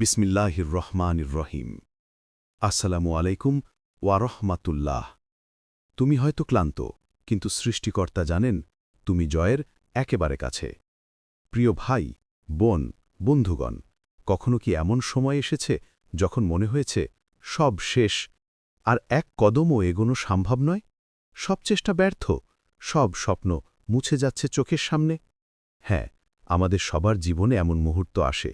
বিসমিল্লাহির রহমানির রহিম আসসালামু আলাইকুম ওয়ারহমাতুল্লাহ তুমি হয়তো ক্লান্ত, কিন্তু সৃষ্টিকর্তা জানেন, তুমি জয়ের একেবারে কাছে। প্রিয় ভাই, বোন, বন্ধুগণ, কখনো কি এমন সময় এসেছে যখন মনে হয়েছে সব শেষ, আর এক কদমও এগোনো সম্ভব নয়? সব চেষ্টা ব্যর্থ, সব স্বপ্ন মুছে যাচ্ছে চোখের সামনে? হ্যাঁ আমাদের সবার জীবনে এমন মুহূর্ত আসে।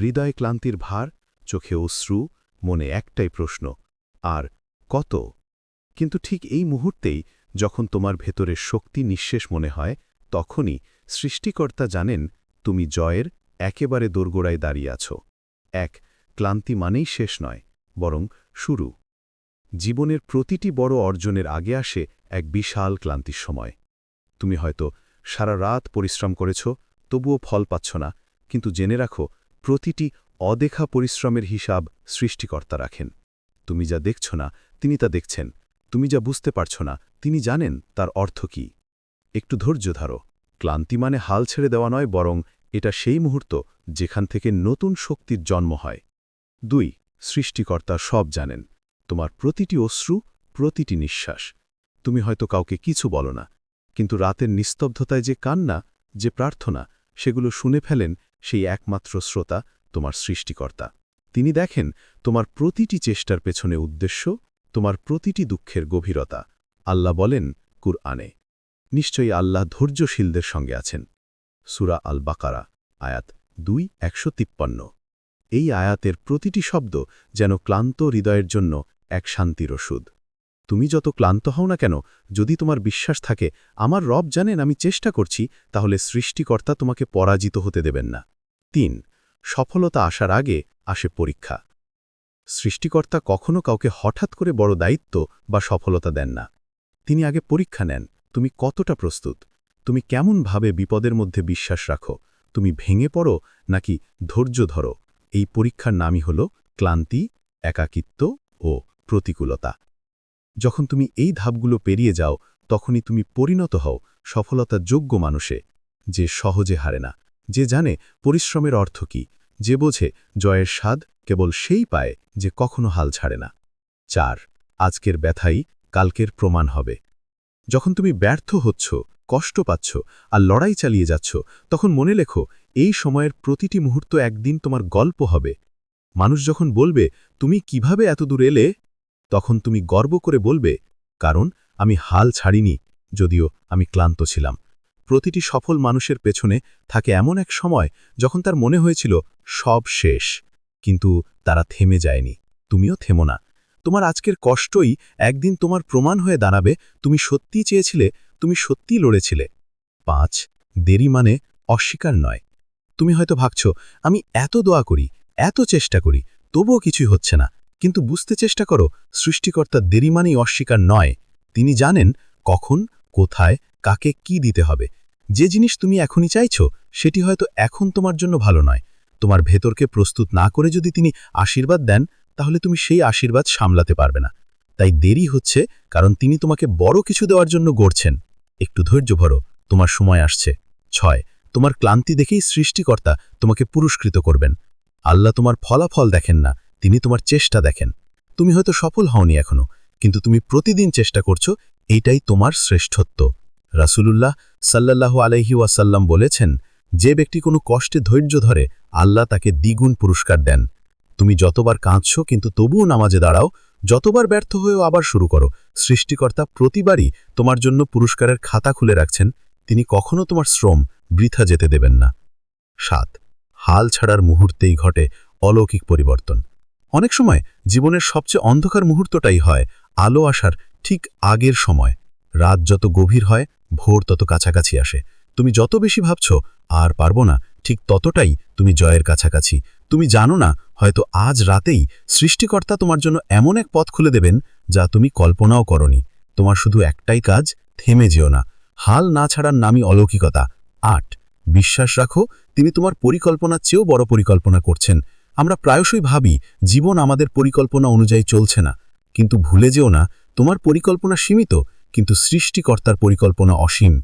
হৃদয়ে ক্লান্তির ভার, চোখে অশ্রু, মনে একটাই প্রশ্ন, আর কত? কিন্তু ঠিক এই মুহূর্তেই যখন তোমার ভেতরে শক্তি নিঃশেষ মনে হয়, তখনই সৃষ্টিকর্তা জানেন তুমি জয়ের একেবারে দোরগোড়ায় দাঁড়িয়ে আছো। এক, ক্লান্তি মানেই শেষ নয়, বরং শুরু। জীবনের প্রতিটি বড় অর্জনের আগে আসে এক বিশাল ক্লান্তির সময়। তুমি হয়তো সারা রাত পরিশ্রম করেছ, তবুও ফল পাচ্ছ না, কিন্তু জেনে রাখো প্রতিটি অদেখা পরিশ্রমের হিসাব সৃষ্টিকর্তা রাখেন। তুমি যা দেখছ না, তিনি তা দেখছেন। তুমি যা বুঝতে পারছ না, তিনি জানেন তার অর্থ কি। একটু ধৈর্য ধারো। ক্লান্তি মানে হাল ছেড়ে দেওয়া নয়, বরং এটা সেই মুহূর্ত যেখান থেকে নতুন শক্তির জন্ম হয়। দুই, সৃষ্টিকর্তা সব জানেন। তোমার প্রতিটি অশ্রু, প্রতিটি নিঃশ্বাস। তুমি হয়তো কাউকে কিছু বলো না, কিন্তু রাতের নিস্তব্ধতায় যে কান্না, যে প্রার্থনা, সেগুলো শুনে ফেলেন সেই একমাত্র শ্রোতা তোমার সৃষ্টিকর্তা। তিনি দেখেন তোমার প্রতিটি চেষ্টার পেছনে উদ্দেশ্য, তোমার প্রতিটি দুঃখের গভীরতা। আল্লাহ বলেন, কুরআনে। নিশ্চয়ই আল্লাহ ধৈর্যশীলদের সঙ্গে আছেন। সুরা আল বাকারা আয়াত দুই, একশো তিপ্পান্ন। এই আয়াতের প্রতিটি শব্দ যেন ক্লান্ত হৃদয়ের জন্য এক শান্তির ওষুধ। তুমি যত ক্লান্ত হও না কেন, যদি তোমার বিশ্বাস থাকে, আমার রব জানেন আমি চেষ্টা করছি, তাহলে সৃষ্টিকর্তা তোমাকে পরাজিত হতে দেবেন না। তিন, সফলতা আসার আগে আসে পরীক্ষা। সৃষ্টিকর্তা কখনো কাউকে হঠাৎ করে বড় দায়িত্ব বা সফলতা দেন না। তিনি আগে পরীক্ষা নেন, তুমি কতটা প্রস্তুত, তুমি কেমনভাবে বিপদের মধ্যে বিশ্বাস রাখো, তুমি ভেঙে পড়ো নাকি ধৈর্য ধরো, এই পরীক্ষার নামই হল ক্লান্তি, একাকিত্ব ও প্রতিকূলতা। যখন তুমি এই ধাপগুলো পেরিয়ে যাও, তখনই তুমি পরিণত হও সফলতার যোগ্য মানুষে, যে সহজে হারে না, যে জানে পরিশ্রমের অর্থ কি, যে বোঝে জয়ের স্বাদ কেবল সেই পায় যে কখনো হাল ছাড়ে না। চার, আজকের ব্যথাই কালকের প্রমাণ হবে। যখন তুমি ব্যর্থ হচ্ছ, কষ্ট পাচ্ছ আর লড়াই চালিয়ে যাচ্ছ, তখন মনে লেখো, এই সময়ের প্রতিটি মুহূর্ত একদিন তোমার গল্প হবে। মানুষ যখন বলবে, তুমি কীভাবে এত দূর এলে? তখন তুমি গর্ব করে বলবে, কারণ আমি হাল ছাড়িনি, যদিও আমি ক্লান্ত ছিলাম। প্রতিটি সফল মানুষের পেছনে থাকে এমন এক সময় যখন তার মনে হয়েছিল, সব শেষ, কিন্তু তারা থেমে যায়নি। তুমিও থেমো না। তোমার আজকের কষ্টই একদিন তোমার প্রমাণ হয়ে দাঁড়াবে, তুমি সত্যি চেয়েছিলে, তুমি সত্যি লড়েছিলে। পাঁচ, দেরি মানে অস্বীকার নয়। তুমি হয়তো ভাবছ, আমি এত দোয়া করি, এত চেষ্টা করি, তবুও কিছুই হচ্ছে না। কিন্তু বুঝতে চেষ্টা করো, সৃষ্টিকর্তা দেরি মানেই অস্বীকার নয়। তিনি জানেন কখন, কোথায়, কাকে কি দিতে হবে। যে জিনিস তুমি এখনই চাইছ, সেটি হয়তো এখন তোমার জন্য ভালো নয়। তোমার ভেতরকে প্রস্তুত না করে যদি তিনি আশীর্বাদ দেন, তাহলে তুমি সেই আশীর্বাদ সামলাতে পারবে না। তাই দেরি হচ্ছে কারণ তিনি তোমাকে বড় কিছু দেওয়ার জন্য গড়ছেন। একটু ধৈর্য ভরো তোমার সময় আসছে। ছয়, তোমার ক্লান্তি দেখেই সৃষ্টিকর্তা তোমাকে পুরস্কৃত করবেন। আল্লাহ তোমার ফলাফল দেখেন না। তিনি তোমার চেষ্টা দেখেন। তুমি হয়তো সফল হওনি এখনও, কিন্তু তুমি প্রতিদিন চেষ্টা করছ, এইটাই তোমার শ্রেষ্ঠত্ব। রাসূলুল্লাহ সাল্লাল্লাহু আলাইহি ওয়াসাল্লাম বলেছেন, যে ব্যক্তি কোনো কষ্টে ধৈর্য ধরে, আল্লাহ তাকে দ্বিগুণ পুরস্কার দেন। তুমি যতবার কাঁদছ, কিন্তু তবুও নামাজে দাঁড়াও, যতবার ব্যর্থ হয়েও আবার শুরু করো। সৃষ্টিকর্তা প্রতিবারই তোমার জন্য পুরস্কারের খাতা খুলে রাখছেন, তিনি কখনো তোমার শ্রম বৃথা যেতে দেবেন না। সাত, হাল ছাড়ার মুহূর্তেই ঘটে অলৌকিক পরিবর্তন। অনেক সময় জীবনের সবচেয়ে অন্ধকার মুহূর্তটাই হয় আলো আসার ঠিক আগের সময়। রাত যত গভীর হয়, ভোর তত কাছাকাছি আসে। তুমি যত বেশি ভাবছ, আর পারব না, ঠিক ততটাই তুমি জয়ের কাছাকাছি। তুমি জানো না, হয়তো আজ রাতেই সৃষ্টিকর্তা তোমার জন্য এমন এক পথ খুলে দেবেন যা তুমি কল্পনাও করনি। তোমার শুধু একটাই কাজ, থেমে যেও না। হাল না ছাড়ার নামই অলৌকিকতা। আট, বিশ্বাস রাখো, তিনি তোমার পরিকল্পনার চেয়েও বড় পরিকল্পনা করছেন। আমরা প্রায়শই ভাবি, জীবন আমাদের পরিকল্পনা অনুযায়ী চলছে না। কিন্তু ভুলে যেও না, তোমার পরিকল্পনা সীমিত, কিন্তু সৃষ্টিকর্তার পরিকল্পনা অসীম।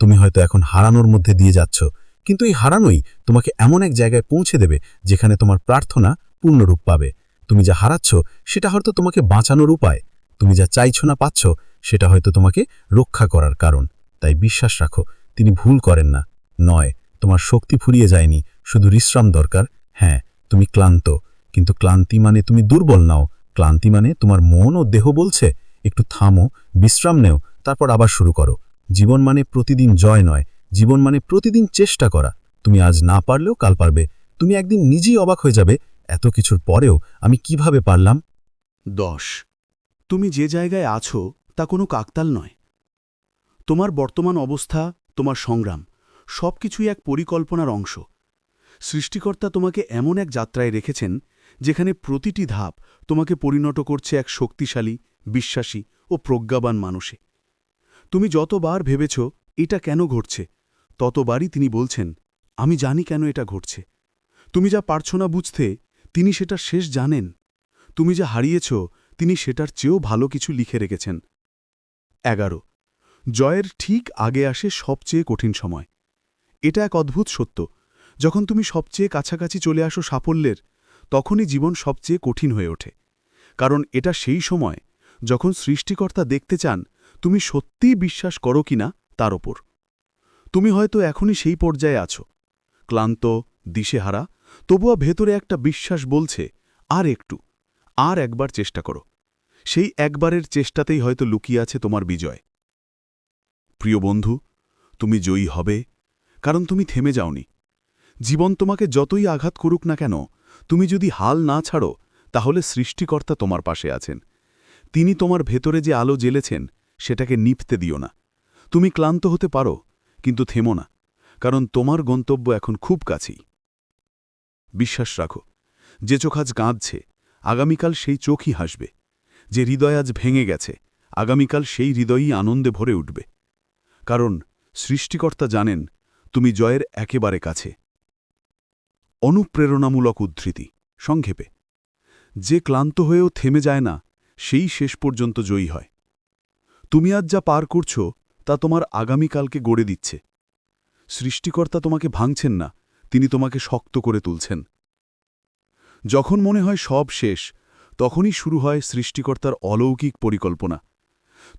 তুমি হয়তো এখন হারানোর মধ্যে দিয়ে যাচ্ছ, কিন্তু এই হারানোই তোমাকে এমন এক জায়গায় পৌঁছে দেবে, যেখানে তোমার প্রার্থনা পূর্ণরূপ পাবে। তুমি যা হারাচ্ছ, সেটা হয়তো তোমাকে বাঁচানোর উপায়। তুমি যা চাইছো না পাচ্ছ, সেটা হয়তো তোমাকে রক্ষা করার কারণ। তাই বিশ্বাস রাখো, তিনি ভুল করেন না। নয়, তোমার শক্তি ফুরিয়ে যায়নি, শুধু বিশ্রাম দরকার। হ্যাঁ তুমি ক্লান্ত। কিন্তু ক্লান্তি মানে তুমি দুর্বল নাও। ক্লান্তি মানে তোমার মন ও দেহ বলছে, একটু থামো, বিশ্রাম নেও, তারপর আবার শুরু করো। জীবন মানে প্রতিদিন জয় নয়, জীবন মানে প্রতিদিন চেষ্টা করা। তুমি আজ না পারলেও কাল পারবে। তুমি একদিন নিজেই অবাক হয়ে যাবে, এত কিছুর পরেও আমি কীভাবে পারলাম? দশ। তুমি যে জায়গায় আছো, তা কোনো কাকতাল নয়। তোমার বর্তমান অবস্থা, তোমার সংগ্রাম সব কিছুই এক পরিকল্পনার অংশ। সৃষ্টিকর্তা তোমাকে এমন এক যাত্রায় রেখেছেন, যেখানে প্রতিটি ধাপ তোমাকে পরিণত করছে এক শক্তিশালী, বিশ্বাসী ও প্রজ্ঞাবান মানুষে। তুমি যতবার ভেবেছ এটা কেন ঘটছে, ততবারই তিনি বলছেন, আমি জানি কেন এটা ঘটছে। তুমি যা পারছ না বুঝতে, তিনি সেটা শেষ জানেন। তুমি যা হারিয়েছ, তিনি সেটার চেয়েও ভালো কিছু লিখে রেখেছেন। এগারো। জয়ের ঠিক আগে আসে সবচেয়ে কঠিন সময়। এটা এক অদ্ভুত সত্য। যখন তুমি সবচেয়ে কাছাকাছি চলে আসো সাফল্যের, তখনই জীবন সবচেয়ে কঠিন হয়ে ওঠে। কারণ এটা সেই সময় যখন সৃষ্টিকর্তা দেখতে চান তুমি সত্যিই বিশ্বাস করো কিনা তার ওপর। তুমি হয়তো এখনই সেই পর্যায়ে আছো। ক্লান্ত, দিশেহারা, তবুও ভেতরে একটা বিশ্বাস বলছে, আর একটু, আর একবার চেষ্টা করো। সেই একবারের চেষ্টাতেই হয়তো লুকিয়ে আছে তোমার বিজয়। প্রিয় বন্ধু, তুমি জয়ী হবে, কারণ তুমি থেমে যাওনি। জীবন তোমাকে যতই আঘাত করুক না কেন, তুমি যদি হাল না ছাড়ো, তাহলে সৃষ্টিকর্তা তোমার পাশে আছেন। তিনি তোমার ভেতরে যে আলো জ্বেলেছেন, সেটাকে নিপতে দিও না। তুমি ক্লান্ত হতে পারো, কিন্তু থেমো না, কারণ তোমার গন্তব্য এখন খুব কাছেই। বিশ্বাস রাখো, যে চোখ আজ কাঁদছে, আগামীকাল সেই চোখই হাসবে। যে হৃদয় আজ ভেঙে গেছে, আগামীকাল সেই হৃদয়ই আনন্দে ভরে উঠবে। কারণ সৃষ্টিকর্তা জানেন, তুমি জয়ের একেবারে কাছে। অনুপ্রেরণামূলক উদ্ধৃতি, সংক্ষেপে। যে ক্লান্ত হয়েও থেমে যায় না, সেই শেষ পর্যন্ত জয়ী হয়। তুমি আজ যা পার করছ, তা তোমার আগামীকালকে গড়ে দিচ্ছে। সৃষ্টিকর্তা তোমাকে ভাঙছেন না, তিনি তোমাকে শক্ত করে তুলছেন। যখন মনে হয় সব শেষ, তখনই শুরু হয় সৃষ্টিকর্তার অলৌকিক পরিকল্পনা।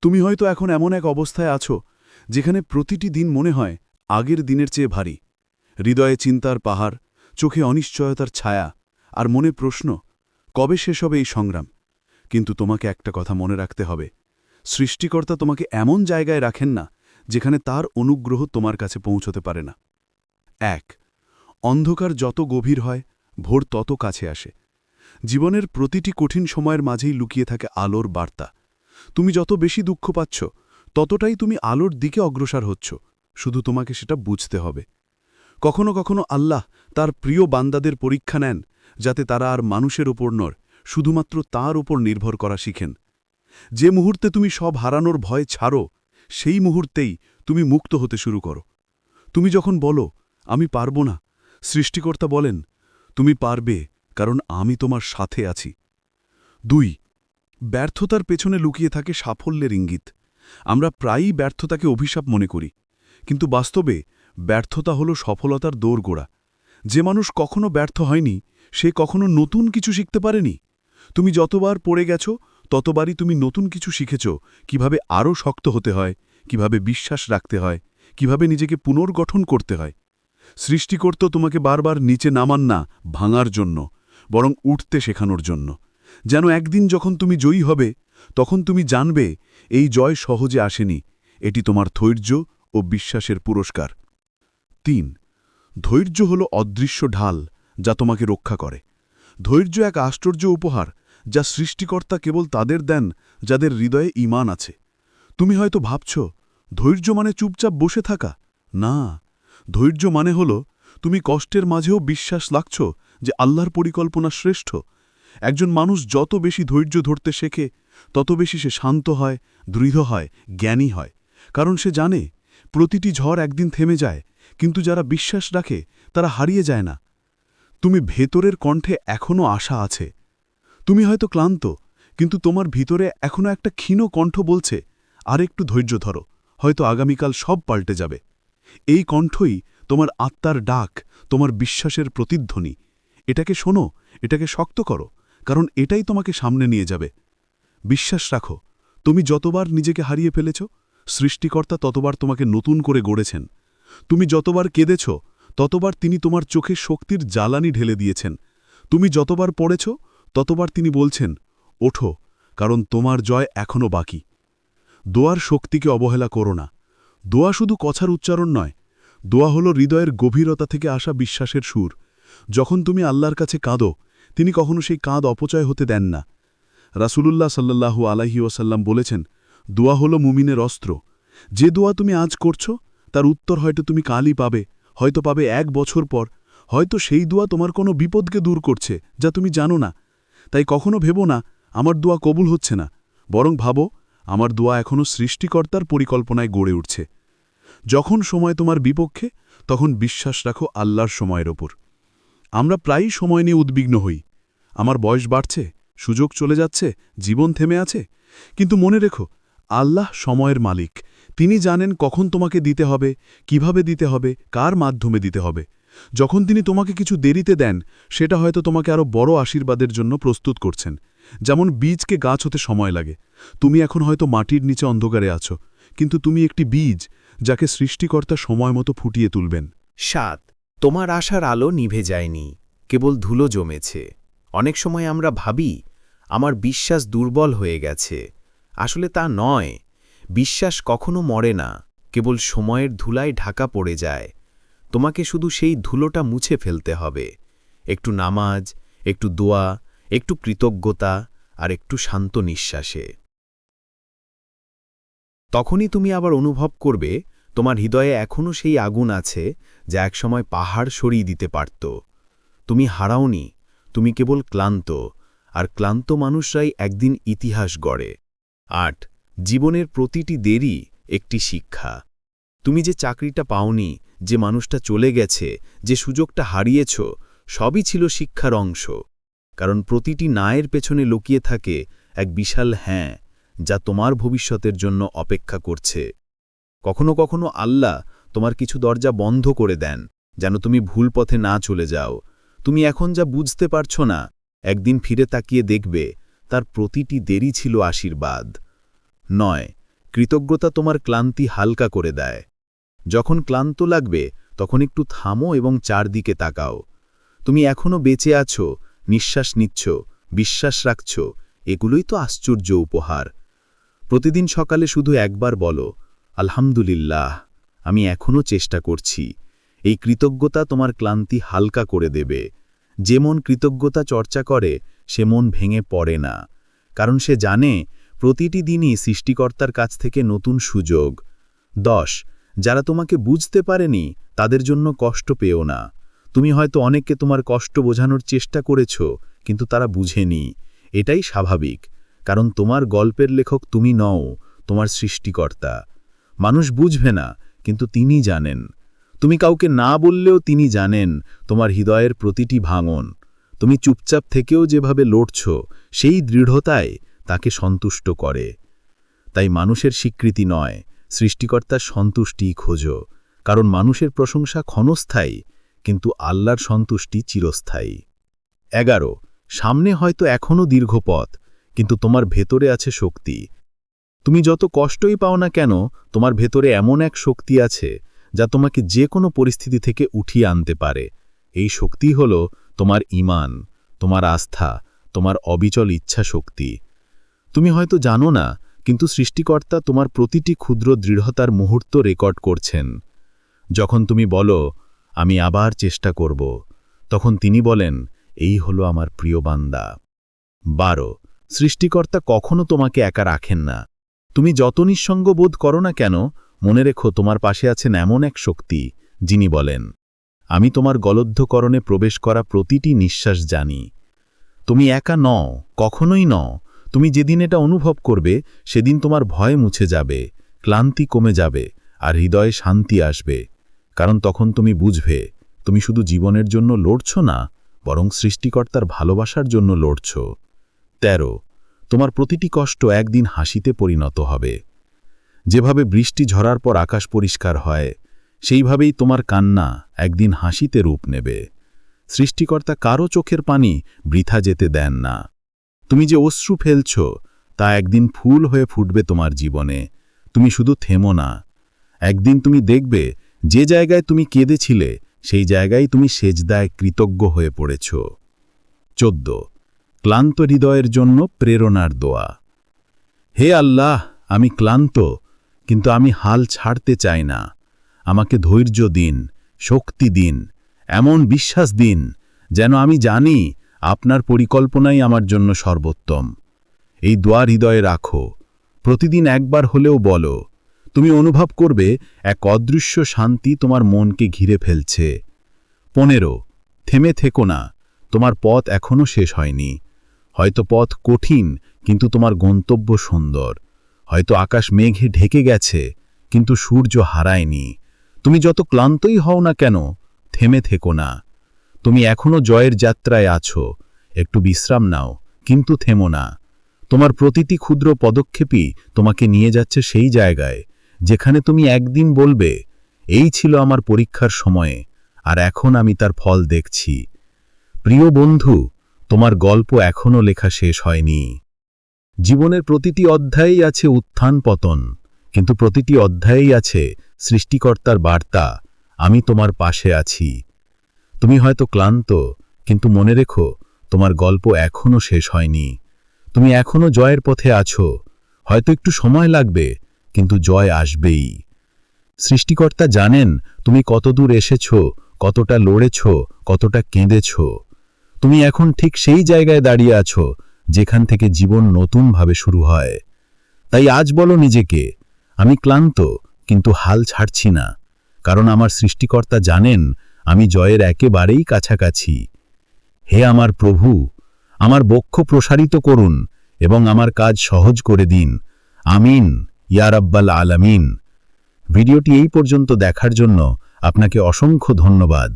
তুমি হয়তো এখন এমন এক অবস্থায় আছো, যেখানে প্রতিটি দিন মনে হয় আগের দিনের চেয়ে ভারী। হৃদয়ে চিন্তার পাহাড় চোখে অনিশ্চয়তার ছায়া আর মনে প্রশ্ন, কবে শেষ হবে এই সংগ্রাম? কিন্তু তোমাকে একটা কথা মনে রাখতে হবে, সৃষ্টিকর্তা তোমাকে এমন জায়গায় রাখেন না যেখানে তার অনুগ্রহ তোমার কাছে পৌঁছতে পারে না। এক, অন্ধকার যত গভীর হয়, ভোর তত কাছে আসে। জীবনের প্রতিটি কঠিন সময়ের মাঝেই লুকিয়ে থাকে আলোর বার্তা। তুমি যত বেশি দুঃখ পাচ্ছ, ততটাই তুমি আলোর দিকে অগ্রসর হচ্ছ। শুধু তোমাকে সেটা বুঝতে হবে। কখনো কখনো আল্লাহ তার প্রিয় বান্দাদের পরীক্ষা নেন, যাতে তারা আর মানুষের ওপর নর শুধুমাত্র তার ওপর নির্ভর করা শিখেন। যে মুহূর্তে তুমি সব হারানোর ভয় ছাড়ো, সেই মুহূর্তেই তুমি মুক্ত হতে শুরু করো। তুমি যখন বলো, আমি পারব না সৃষ্টিকর্তা বলেন, তুমি পারবে, কারণ আমি তোমার সাথে আছি। দুই, ব্যর্থতার পেছনে লুকিয়ে থাকে সাফল্যের ইঙ্গিত। আমরা প্রায়ই ব্যর্থতাকে অভিশাপ মনে করি, কিন্তু বাস্তবে ব্যর্থতা হল সফলতার দৌড়গোড়া যে মানুষ কখনো ব্যর্থ হয়নি, সে কখনো নতুন কিছু শিখতে পারেনি। তুমি যতবার পড়ে গেছ, ততবারই তুমি নতুন কিছু শিখেছ, কীভাবে আরও শক্ত হতে হয়, কীভাবে বিশ্বাস রাখতে হয়, কীভাবে নিজেকে পুনর্গঠন করতে হয়। সৃষ্টিকর্ত তোমাকে বারবার নিচে নামান না, ভাঙার জন্য, বরং উঠতে শেখানোর জন্য। যেন একদিন যখন তুমি জয়ী হবে, তখন তুমি জানবে, এই জয় সহজে আসেনি, এটি তোমার ধৈর্য ও বিশ্বাসের পুরস্কার। তিন, ধৈর্য হল অদৃশ্য ঢাল যা তোমাকে রক্ষা করে। ধৈর্য এক আশ্চর্য উপহার যা সৃষ্টিকর্তা কেবল তাদের দেন যাদের হৃদয়ে ইমান আছে। তুমি হয়তো ভাবছ, ধৈর্য মানে চুপচাপ বসে থাকা? না, ধৈর্য মানে হল তুমি কষ্টের মাঝেও বিশ্বাস লাগছ যে আল্লাহর পরিকল্পনা শ্রেষ্ঠ। একজন মানুষ যত বেশি ধৈর্য ধরতে শেখে, তত বেশি সে শান্ত হয়, দৃঢ় হয়, জ্ঞানী হয়। কারণ সে জানে, প্রতিটি ঝড় একদিন থেমে যায় কিন্তু যারা বিশ্বাস রাখে, তারা হারিয়ে যায় না। তুমি ভেতরের কণ্ঠে এখনও আশা আছে। তুমি হয়তো ক্লান্ত, কিন্তু তোমার ভিতরে এখনও একটা ক্ষীণ কণ্ঠ বলছে, আর একটু ধৈর্য ধরো, হয়তো আগামীকাল সব পাল্টে যাবে। এই কণ্ঠই তোমার আত্মার ডাক, তোমার বিশ্বাসের প্রতিধ্বনি। এটাকে শোনো, এটাকে শক্ত করো, কারণ এটাই তোমাকে সামনে নিয়ে যাবে। বিশ্বাস রাখো, তুমি যতবার নিজেকে হারিয়ে ফেলেছ, সৃষ্টিকর্তা ততবার তোমাকে নতুন করে গড়েছেন। তুমি যতবার কেঁদেছ, ততবার তিনি তোমার চোখে শক্তির জ্বালানি ঢেলে দিয়েছেন। তুমি যতবার পড়েছ, ততবার তিনি বলছেন, ওঠো, কারণ তোমার জয় এখনও বাকি। দোয়ার শক্তিকে অবহেলা করো না। দোয়া শুধু কথার উচ্চারণ নয়, দোয়া হল হৃদয়ের গভীরতা থেকে আসা বিশ্বাসের সুর। যখন তুমি আল্লাহর কাছে কাঁদো, তিনি কখনো সেই কাঁদ অপচয় হতে দেন না। রাসূলুল্লাহ সাল্লাল্লাহু আলাইহি ওয়াসাল্লাম বলেছেন, দোয়া হলো মুমিনের অস্ত্র। যে দোয়া তুমি আজ করছ তার উত্তর হয়তো তুমি কালই পাবে, হয়তো পাবে এক বছর পর, হয়তো সেই দোয়া তোমার কোনো বিপদকে দূর করছে, যা তুমি জানো না। তাই কখনো ভেবো না, আমার দোয়া কবুল হচ্ছে না, বরং ভাবো, আমার দোয়া এখনও সৃষ্টিকর্তার পরিকল্পনায় গড়ে উঠছে। যখন সময় তোমার বিপক্ষে, তখন বিশ্বাস রাখো আল্লাহর সময়ের ওপর। আমরা প্রায়ই সময় নিয়ে উদ্বিগ্ন হই। আমার বয়স বাড়ছে, সুযোগ চলে যাচ্ছে, জীবন থেমে আছে, কিন্তু মনে রেখো, আল্লাহ সময়ের মালিক। তিনি জানেন কখন তোমাকে দিতে হবে, কীভাবে দিতে হবে, কার মাধ্যমে দিতে হবে। যখন তিনি তোমাকে কিছু দেরিতে দেন, সেটা হয়তো তোমাকে আরও বড় আশীর্বাদের জন্য প্রস্তুত করছেন। যেমন বীজকে গাছ হতে সময় লাগে। তুমি এখন হয়তো মাটির নিচে অন্ধকারে আছো, কিন্তু তুমি একটি বীজ, যাকে সৃষ্টিকর্তা সময় মতো ফুটিয়ে তুলবেন। সাত, তোমার আশার আলো নিভে যায়নি, কেবল ধুলো জমেছে। অনেক সময় আমরা ভাবি, আমার বিশ্বাস দুর্বল হয়ে গেছে। আসলে তা নয় বিশ্বাস কখনো মরে না, কেবল সময়ের ধুলায় ঢাকা পড়ে যায়। তোমাকে শুধু সেই ধুলোটা মুছে ফেলতে হবে। একটু নামাজ, একটু দোয়া, একটু কৃতজ্ঞতা, আর একটু শান্ত নিঃশ্বাসে। তখনই তুমি আবার অনুভব করবে, তোমার হৃদয়ে এখনও সেই আগুন আছে, যা একসময় পাহাড় সরিয়ে দিতে পারত। তুমি হারাওনি, তুমি কেবল ক্লান্ত, আর ক্লান্ত মানুষরাই একদিন ইতিহাস গড়ে। আট জীবনের প্রতিটি দেরি একটি শিক্ষা। তুমি যে চাকরিটা পাওনি, যে মানুষটা চলে গেছে, যে সুযোগটা হারিয়েছ, সবই ছিল শিক্ষার অংশ। কারণ প্রতিটি নায়ের পেছনে লুকিয়ে থাকে এক বিশাল হ্যাঁ যা তোমার ভবিষ্যতের জন্য অপেক্ষা করছে। কখনো কখনো আল্লাহ তোমার কিছু দরজা বন্ধ করে দেন, যেন তুমি ভুল পথে না চলে যাও। তুমি এখন যা বুঝতে পারছ না, একদিন ফিরে তাকিয়ে দেখবে, তার প্রতিটি দেরি ছিল আশীর্বাদ। নয়, কৃতজ্ঞতা তোমার ক্লান্তি হালকা করে দেয়। যখন ক্লান্ত লাগবে, তখন একটু থামো এবং চারদিকে তাকাও। তুমি এখনও বেঁচে আছো, নিঃশ্বাস নিচ্ছ, বিশ্বাস রাখছ, এগুলোই তো আশ্চর্য উপহার। প্রতিদিন সকালে শুধু একবার বলো, আলহামদুলিল্লাহ, আমি এখনও চেষ্টা করছি। এই কৃতজ্ঞতা তোমার ক্লান্তি হালকা করে দেবে। যে মন কৃতজ্ঞতা চর্চা করে, সে মন ভেঙে পড়ে না। কারণ সে জানে প্রতিটি দিনই সৃষ্টিকর্তার কাছ থেকে নতুন সুযোগ। দশ, যারা তোমাকে বুঝতে পারেনি, তাদের জন্য কষ্ট পেও না। তুমি হয়তো অনেককে তোমার কষ্ট বোঝানোর চেষ্টা করেছ, কিন্তু তারা বুঝেনি। এটাই স্বাভাবিক, কারণ তোমার গল্পের লেখক তুমি নও, তোমার সৃষ্টিকর্তা। মানুষ বুঝবে না, কিন্তু তিনি জানেন। তুমি কাউকে না বললেও তিনি জানেন, তোমার হৃদয়ের প্রতিটি ভাঙন। তুমি চুপচাপ থেকেও যেভাবে লড়ছ, সেই দৃঢ়তায় তাকে সন্তুষ্ট করে। তাই মানুষের স্বীকৃতি নয়, সৃষ্টিকর্তার সন্তুষ্টিই খোঁজো। কারণ মানুষের প্রশংসা ক্ষণস্থায়ী, কিন্তু আল্লাহর সন্তুষ্টি চিরস্থায়ী। এগারো, সামনে হয়তো এখনও দীর্ঘ পথ, কিন্তু তোমার ভেতরে আছে শক্তি। তুমি যত কষ্টই পাও না কেন, তোমার ভেতরে এমন এক শক্তি আছে, যা তোমাকে যে কোনো পরিস্থিতি থেকে উঠিয়ে আনতে পারে। এই শক্তি হল তোমার ইমান, তোমার আস্থা, তোমার অবিচল ইচ্ছা শক্তি তুমি হয়তো জানো না, কিন্তু সৃষ্টিকর্তা তোমার প্রতিটি ক্ষুদ্র দৃঢ়তার মুহূর্ত রেকর্ড করছেন। যখন তুমি বলো, আমি আবার চেষ্টা করব, তখন তিনি বলেন, এই হলো আমার প্রিয় বান্দা। বারো, সৃষ্টিকর্তা কখনো তোমাকে একা রাখেন না। তুমি যত নিঃসঙ্গ বোধ করো না কেন, মনে রেখো তোমার পাশে আছেন এমন এক শক্তি, যিনি বলেন, আমি তোমার গলদ্ধকরণে প্রবেশ করা প্রতিটি নিঃশ্বাস জানি। তুমি একা নও, কখনোই নও তুমি যেদিন এটা অনুভব করবে, সেদিন তোমার ভয় মুছে যাবে, ক্লান্তি কমে যাবে, আর হৃদয়ে শান্তি আসবে। কারণ তখন তুমি বুঝবে, তুমি শুধু জীবনের জন্য লড়ছ না, বরং সৃষ্টিকর্তার ভালোবাসার জন্য লড়ছ। তেরো, তোমার প্রতিটি কষ্ট একদিন হাসিতে পরিণত হবে। যেভাবে বৃষ্টি ঝরার পর আকাশ পরিষ্কার হয়, সেইভাবেই তোমার কান্না একদিন হাসিতে রূপ নেবে। সৃষ্টিকর্তা কারও চোখের পানি বৃথা যেতে দেন না। তুমি যে অশ্রু ফেলছ, তা একদিন ফুল হয়ে ফুটবে তোমার জীবনে। তুমি শুধু থেমো না। একদিন তুমি দেখবে, যে জায়গায় তুমি কেঁদেছিলে, সেই জায়গায় তুমি সেজদায় কৃতজ্ঞ হয়ে পড়েছ। চোদ্দ। ক্লান্ত হৃদয়ের জন্য প্রেরণার দোয়া। হে আল্লাহ, আমি ক্লান্ত, কিন্তু আমি হাল ছাড়তে চাই না। আমাকে ধৈর্য দিন, শক্তি দিন, এমন বিশ্বাস দিন, যেন আমি জানি আপনার পরিকল্পনাই আমার জন্য সর্বোত্তম। এই দোয়ার হৃদয়ে রাখো। প্রতিদিন একবার হলেও বলো, তুমি অনুভব করবে এক অদৃশ্য শান্তি তোমার মনকে ঘিরে ফেলছে। পনেরো, থেমে থেকো না, তোমার পথ এখনও শেষ হয়নি। হয়তো পথ কঠিন, কিন্তু তোমার গন্তব্য সুন্দর। হয়তো আকাশ মেঘে ঢেকে গেছে, কিন্তু সূর্য হারায়নি। তুমি যত ক্লান্তই হও না কেন, থেমে থেকো না। তুমি এখনও জয়ের যাত্রায় আছো। একটু বিশ্রাম নাও, কিন্তু থেমো না। তোমার প্রতিটি ক্ষুদ্র পদক্ষেপই তোমাকে নিয়ে যাচ্ছে সেই জায়গায়, যেখানে তুমি একদিন বলবে, এই ছিল আমার পরীক্ষার সময়ে, আর এখন আমি তার ফল দেখছি। প্রিয় বন্ধু, তোমার গল্প এখনও লেখা শেষ হয়নি। জীবনের প্রতিটি অধ্যায়েই আছে উত্থান পতন, কিন্তু প্রতিটি অধ্যায়েই আছে সৃষ্টিকর্তার বার্তা, আমি তোমার পাশে আছি। তুমি হয়তো ক্লান্ত, কিন্তু মনে রেখো, তোমার গল্প এখনও শেষ হয়নি। তুমি এখনও জয়ের পথে আছো। হয়তো একটু সময় লাগবে, কিন্তু জয় আসবেই। সৃষ্টিকর্তা জানেন তুমি কতদূর এসেছ, কতটা লড়েছ, কতটা কেঁদেছ। তুমি এখন ঠিক সেই জায়গায় দাঁড়িয়ে আছো, যেখান থেকে জীবন নতুনভাবে শুরু হয়। তাই আজ বলো নিজেকে, আমি ক্লান্ত, কিন্তু হাল ছাড়ছি না। কারণ আমার সৃষ্টিকর্তা জানেন আমি জয়ের একেবারেই কাছাকাছি। হে আমার প্রভু, আমার বক্ষ প্রসারিত করুন এবং আমার কাজ সহজ করে দিন। আমিন ইয়ারাব্বাল আলামিন। ভিডিওটি এই পর্যন্ত দেখার জন্য আপনাকে অসংখ্য ধন্যবাদ।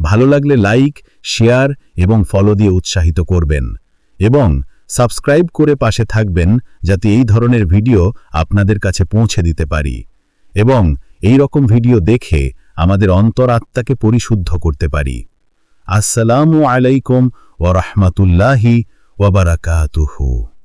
ভালো লাগলে লাইক, শেয়ার এবং ফলো দিয়ে উৎসাহিত করবেন এবং সাবস্ক্রাইব করে পাশে থাকবেন যাতে এই ধরনের ভিডিও আপনাদের কাছে পৌঁছে দিতে পারি। এবং এই রকম ভিডিও দেখে আমাদের অন্তরাত্মাকে পরিশুদ্ধ করতে পারি। আসসালামু আলাইকুম ওরহমতুল্লাহি ওবরাকাতুহু